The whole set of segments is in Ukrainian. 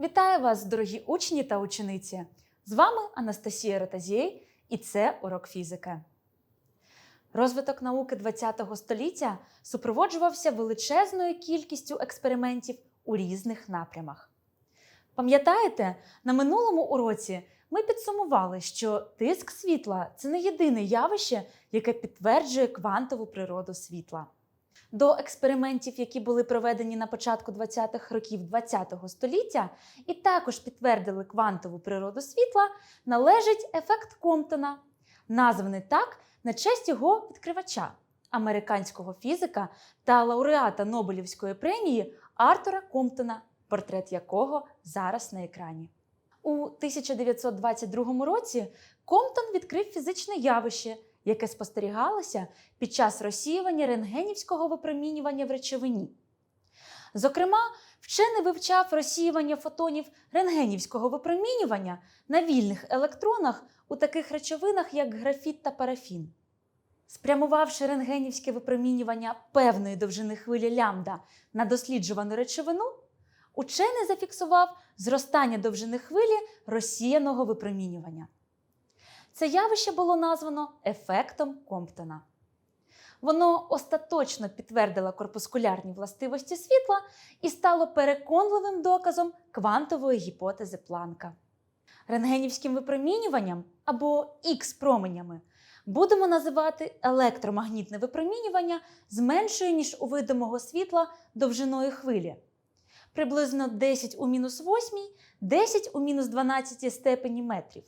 Вітаю вас, дорогі учні та учениці! З вами Анастасія Ретазєй, і це урок фізики. Розвиток науки ХХ століття супроводжувався величезною кількістю експериментів у різних напрямах. Пам'ятаєте, на минулому уроці ми підсумували, що тиск світла це не єдине явище, яке підтверджує квантову природу світла. До експериментів, які були проведені на початку 20-х років ХХ століття, і також підтвердили квантову природу світла, належить ефект Комптона, названий так на честь його відкривача, американського фізика та лауреата Нобелівської премії Артура Комптона, портрет якого зараз на екрані. У 1922 році Комптон відкрив фізичне явище, яке спостерігалося під час розсіювання рентгенівського випромінювання в речовині. Зокрема, вчений вивчав розсіювання фотонів рентгенівського випромінювання на вільних електронах у таких речовинах, як графіт та парафін. Спрямувавши рентгенівське випромінювання певної довжини хвилі лямбда на досліджувану речовину, учений зафіксував зростання довжини хвилі розсіяного випромінювання. Це явище було названо ефектом Комптона. Воно остаточно підтвердило корпускулярні властивості світла і стало переконливим доказом квантової гіпотези Планка. Рентгенівським випромінюванням або Х-променями будемо називати електромагнітне випромінювання з меншою, ніж у видимого світла довжиною хвилі. Приблизно 10 у мінус 8, 10 у мінус 12 степені метрів.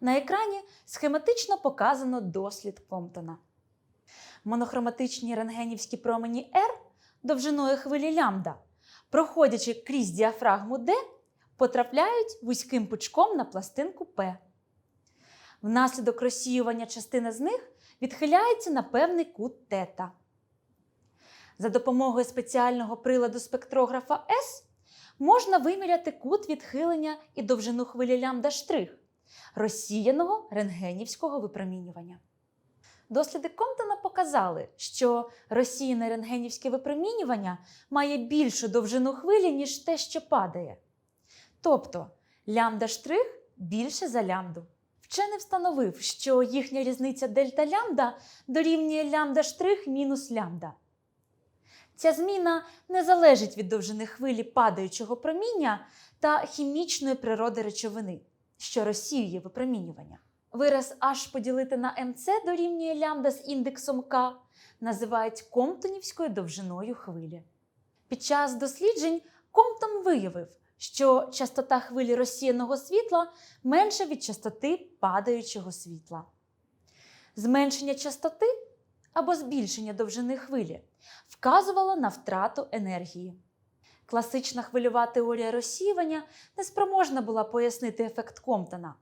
На екрані схематично показано дослід Комптона. Монохроматичні рентгенівські промені R довжиною хвилі лямбда, проходячи крізь діафрагму D, потрапляють вузьким пучком на пластинку P. Внаслідок розсіювання частина з них відхиляється на певний кут тета. За допомогою спеціального приладу спектрографа S можна виміряти кут відхилення і довжину хвилі лямбда штрих розсіяного рентгенівського випромінювання. Досліди Комптона показали, що розсіяне рентгенівське випромінювання має більшу довжину хвилі, ніж те, що падає. Тобто лямбда штрих більше за лямбду. Вчений встановив, що їхня різниця дельта лямбда дорівнює лямбда штрих мінус лямбда. Ця зміна не залежить від довжини хвилі падаючого проміння та хімічної природи речовини, що розсіює випромінювання. Вираз H поділити на МЦ дорівнює лямбда з індексом К називають комптонівською довжиною хвилі. Під час досліджень Комптон виявив, що частота хвилі розсіяного світла менша від частоти падаючого світла. Зменшення частоти або збільшення довжини хвилі вказувало на втрату енергії. Класична хвильова теорія розсіювання не спроможна була пояснити ефект Комптона,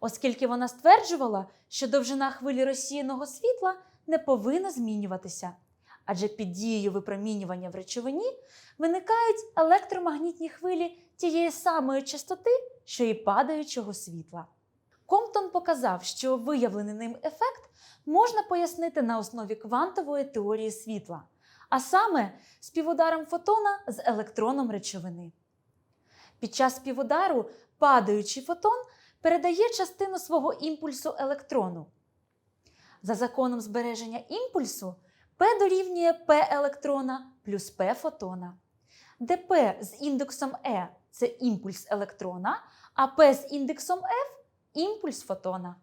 оскільки вона стверджувала, що довжина хвилі розсіяного світла не повинна змінюватися, адже під дією випромінювання в речовині виникають електромагнітні хвилі тієї самої частоти, що і падаючого світла. Комптон показав, що виявлений ним ефект можна пояснити на основі квантової теорії світла, а саме співударом фотона з електроном речовини. Під час співудару падаючий фотон передає частину свого імпульсу електрону. За законом збереження імпульсу P дорівнює P електрона плюс P фотона, де P з індексом E це імпульс електрона, а P з індексом F імпульс фотона.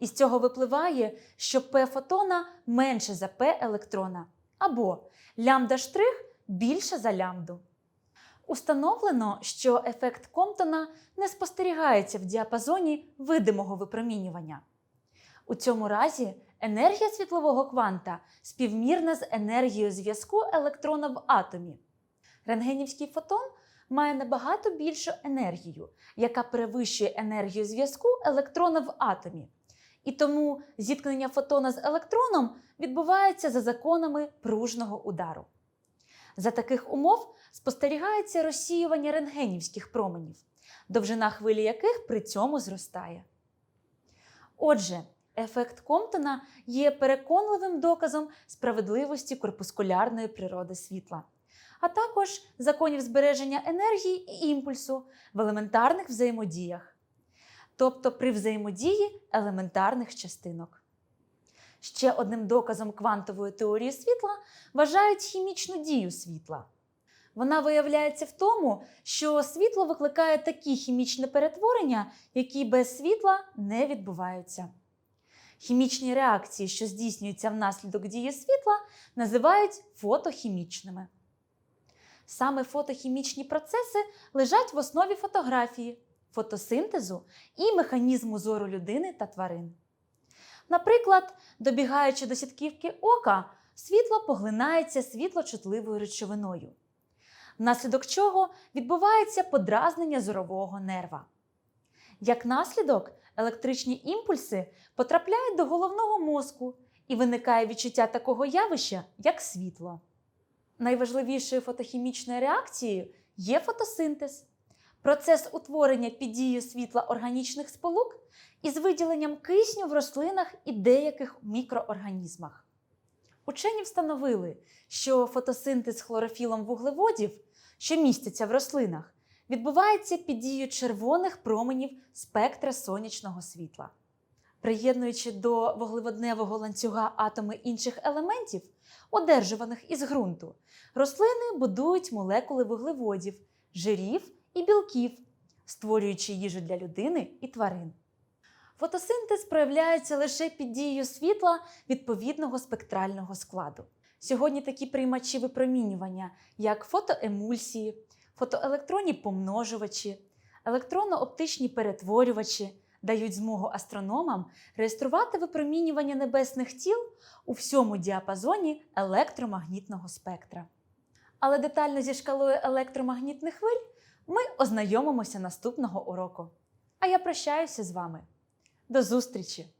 Із цього випливає, що P фотона менше за P електрона, або лямбда штрих більше за лямбду. Установлено, що ефект Комптона не спостерігається в діапазоні видимого випромінювання. У цьому разі енергія світлового кванта співмірна з енергією зв'язку електрона в атомі. Рентгенівський фотон має набагато більшу енергію, яка перевищує енергію зв'язку електрона в атомі. І тому зіткнення фотона з електроном відбувається за законами пружного удару. За таких умов спостерігається розсіювання рентгенівських променів, довжина хвилі яких при цьому зростає. Отже, ефект Комптона є переконливим доказом справедливості корпускулярної природи світла, а також законів збереження енергії і імпульсу в елементарних взаємодіях, тобто при взаємодії елементарних частинок. Ще одним доказом квантової теорії світла вважають хімічну дію світла. Вона виявляється в тому, що світло викликає такі хімічні перетворення, які без світла не відбуваються. Хімічні реакції, що здійснюються внаслідок дії світла, називають фотохімічними. Саме фотохімічні процеси лежать в основі фотографії, фотосинтезу і механізму зору людини та тварин. Наприклад, добігаючи до сітківки ока, світло поглинається світлочутливою речовиною, внаслідок чого відбувається подразнення зорового нерва. Як наслідок, електричні імпульси потрапляють до головного мозку і виникає відчуття такого явища, як світло. Найважливішою фотохімічною реакцією є фотосинтез, процес утворення під дією світла органічних сполук із виділенням кисню в рослинах і деяких мікроорганізмах. Учені встановили, що фотосинтез хлорофілом вуглеводів, що містяться в рослинах, відбувається під дією червоних променів спектра сонячного світла. Приєднуючи до вуглеводневого ланцюга атоми інших елементів, одержуваних із ґрунту, рослини будують молекули вуглеводів, жирів і білків, створюючи їжу для людини і тварин. Фотосинтез проявляється лише під дією світла відповідного спектрального складу. Сьогодні такі приймачі випромінювання, як фотоемульсії, фотоелектронні помножувачі, електронно-оптичні перетворювачі, дають змогу астрономам реєструвати випромінювання небесних тіл у всьому діапазоні електромагнітного спектра. Але детально зі шкалою електромагнітних хвиль ми ознайомимося наступного уроку. А я прощаюся з вами. До зустрічі!